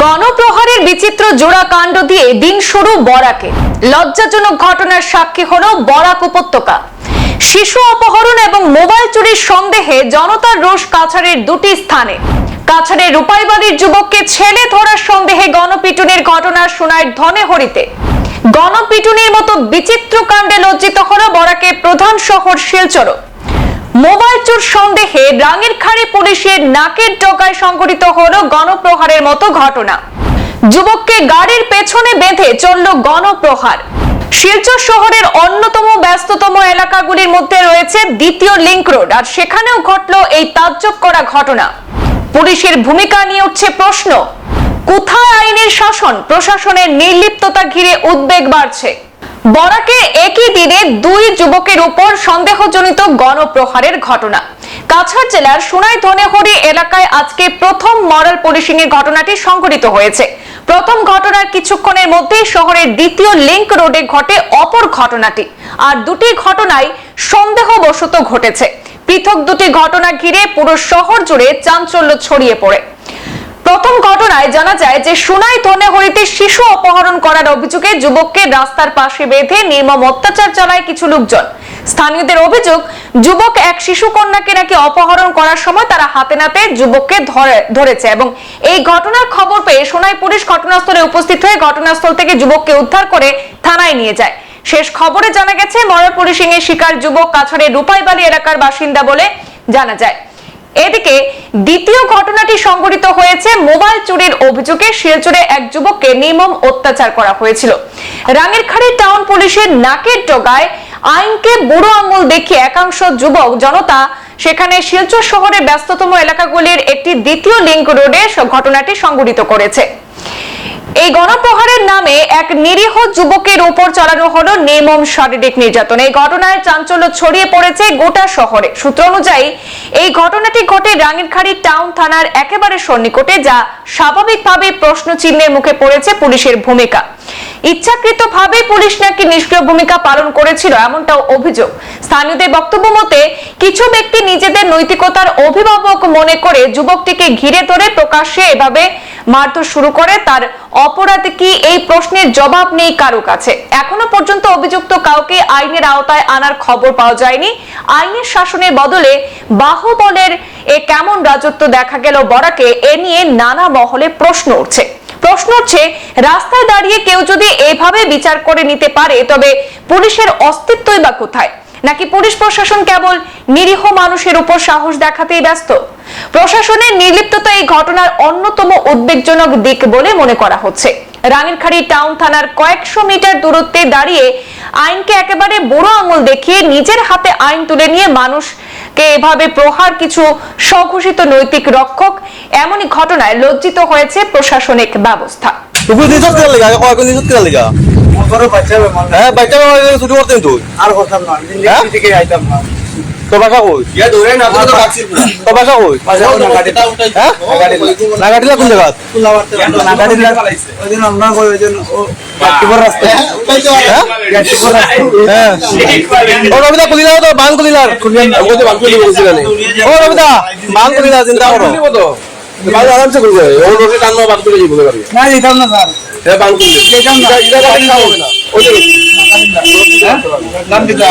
গণপ্রহারের বিচিত্র জোড়া কাণ্ড দিয়ে দিন শুরু বরাকে। লজ্জাজনক ঘটনার সাক্ষী হল বরাক উপত্যকা। শিশু অপহরণ এবং মোবাইল চুরির সন্দেহে জনতার রোষ কাছাড়ের দুটি স্থানে। কাছাড়ের রূপাইবাড়ির যুবককে ছেলে ধরার সন্দেহে গণপিটুনির ঘটনা শোনায় ধনে হরিতে গণপিটুনির মতো বিচিত্র কাণ্ডে লজ্জিত হল বরাকের প্রধান শহর শিলচর মোবাইল চোর সন্দেহে রাঙের খাড়ি পুলিশের নাকের ডগায় সংঘটিত হলো গণপ্রহারের মতো ঘটনা। যুবককে গাড়ির পেছনে বেঁধে চলল গণপ্রহার। শিলচর শহরের অন্যতম ব্যস্ততম এলাকাগুলির মধ্যে রয়েছে দ্বিতীয় লিংক রোড, আর সেখানেও ঘটলো এই তাজ্জব করা ঘটনা। পুলিশের ভূমিকা নিয়ে উঠছে প্রশ্ন, কোথায় আইনের শাসন? প্রশাসনের নির্লিপ্ততা ঘিরে উদ্বেগ বাড়ছে। বরাকে একই দিনে দুই যুবকের উপর সন্দেহজনিত গণপ্রহারের ঘটনা। কাছাড় জেলার সোনাই ধনেহরি এলাকায় আজকে প্রথম মরাল পুলিশিং এর ঘটনাটি সংঘটিত হয়েছে। প্রথম ঘটনার কিছুক্ষণের মধ্যেই শহরের দ্বিতীয় লিংক রোডে ঘটে অপর ঘটনাটি। আর দুটি ঘটনায় সন্দেহবশত ঘটেছে। পৃথক দুটি ঘটনা ঘিরে পুরো শহর জুড়ে চাঞ্চল্য ছড়িয়ে পড়ে। প্রথম ঘটনায় জানা যায় যে সোনাই ধনেহরিতে শিশু অপহরণ করার অভিযোগে যুবককে রাস্তার পাশে বেঁধে নির্মম অত্যাচার চালায় কিছু লোকজন। স্থানীয়দের অভিযোগ, যুবক এক শিশু কন্যাকে নাকি অপহরণ করার সময় তারা হাতে নাতে যুবককে ধরে- ধরেছে এবং এই ঘটনার খবর পেয়ে সোনাই পুলিশ ঘটনাস্থলে উপস্থিত হয়ে ঘটনাস্থল থেকে যুবককে উদ্ধার করে থানায় নিয়ে যায়। শেষ খবরে জানা গেছে মরার পুলিশিং এর শিকার যুবক কাছাড়ের রূপাইবাড়ি এলাকার বাসিন্দা বলে জানা যায়। দ্বিতীয় ঘটনাটি সংঘটিত হয়েছে মোবাইল চুরির অভিযোগে শিলচরে এক যুবককে নির্মম অত্যাচার করা হয়েছিল। রাঙেরখাড়ি টাউন পুলিশের নাকের ডগায় আইনকে বুড়ো আঙুল দেখিয়ে একাংশ যুবক, জনতা সেখানে শিলচর শহরের ব্যস্ততম এলাকাগুলির একটি দ্বিতীয় লিঙ্ক রোডে ঘটনাটি সংঘটিত করেছে। এই গণপ্রহারের নামে এক নিরীহ যুবকের উপর চালানো হলো নির্মম শারীরিক নির্যাতন। এই ঘটনায় চাঞ্চল্য ছড়িয়ে পড়েছে গোটা শহরে। সূত্র অনুযায়ী, এই ঘটনাটি ঘটে রাঙিরখাড়ি টাউন থানার একেবারে সন্নিকটে, যা স্বাভাবিকভাবে প্রশ্ন চিহ্নের মুখে পড়েছে পুলিশের ভূমিকা। ইচ্ছাকৃতভাবে পুলিশ নাকি নিষ্ক্রিয় ভূমিকা পালন করেছিল এমনটাও অভিযোগ। স্থানীয়দের বক্তব্য মতে, কিছু ব্যক্তি নিজেদের নৈতিকতার অভিভাবক মনে করে যুবকটিকে ঘিরে ধরে প্রকাশ্যে এভাবে মারধর শুরু করে, তার অপরাধ কি এই প্রশ্নের জবাব নেই কারও কাছে? এখনও পর্যন্ত অভিযুক্ত কাউকে আইনের আওতায় আনার খবর পাওয়া যায়নি। আইনের শাসনের বদলে বাহুবলের এ কেমন রাজত্ব দেখা গেল বরাকে, এ নিয়ে নানা মহলে প্রশ্ন উঠছে। প্রশ্ন হচ্ছে, রাস্তায় দাঁড়িয়ে কেউ যদি এভাবে বিচার করে নিতে পারে, তবে পুলিশের অস্তিত্বই বা কোথায়? নাকি পুলিশ প্রশাসন কেবল নিরীহ মানুষের উপর সাহস দেখাতেই ব্যস্ত? প্রশাসনের নির্লিপ্ততা এই ঘটনার অন্যতম উদ্বেগজনক দিক বলে মনে করা হচ্ছে। রানীরখাড়ি টাউন থানার কয়েকশো মিটার দূরত্বে দাঁড়িয়ে আইনকে একেবারে বুড়ো আঙুল দেখিয়ে নিজের হাতে আইন তুলে নিয়ে মানুষকে এভাবে প্রহার কিছু স্বঘোষিত নৈতিক রক্ষক? এমনই ঘটনায় লজ্জিত হয়েছে প্রশাসনিক ব্যবস্থা। হ্যাঁ বাচ্চা ছুটি করতেন তুই। আর করতাম না হ্যাঁ? থেকে আইতাম না। তোর বাসা কই ইয়া ধরে না তো বাসা কই বাসা কোন গাড়ি হ্যাঁ নাগাটিলা কোন জায়গা কুলা মারতে না গাড়ি ওই দিন আমরা কই ওই দিন ও গাটিপুর রাস্তা হ্যাঁ গাটিপুর রাস্তা হ্যাঁ ও রবিদা কুলিলা তো বান কুলিলার আমি তো বাক্সি লিখে বলছিলাম ও রবিদা বান কুলিলা চিন্তা করো তো বাল আরামসে করবে ও লোকে কান্ন বাক্সি লিখে বলতে পারবে না যেতাম না স্যার হ্যাঁ বাল করবে যেতাম না এটা কথা হবে না ওই নাম দিতা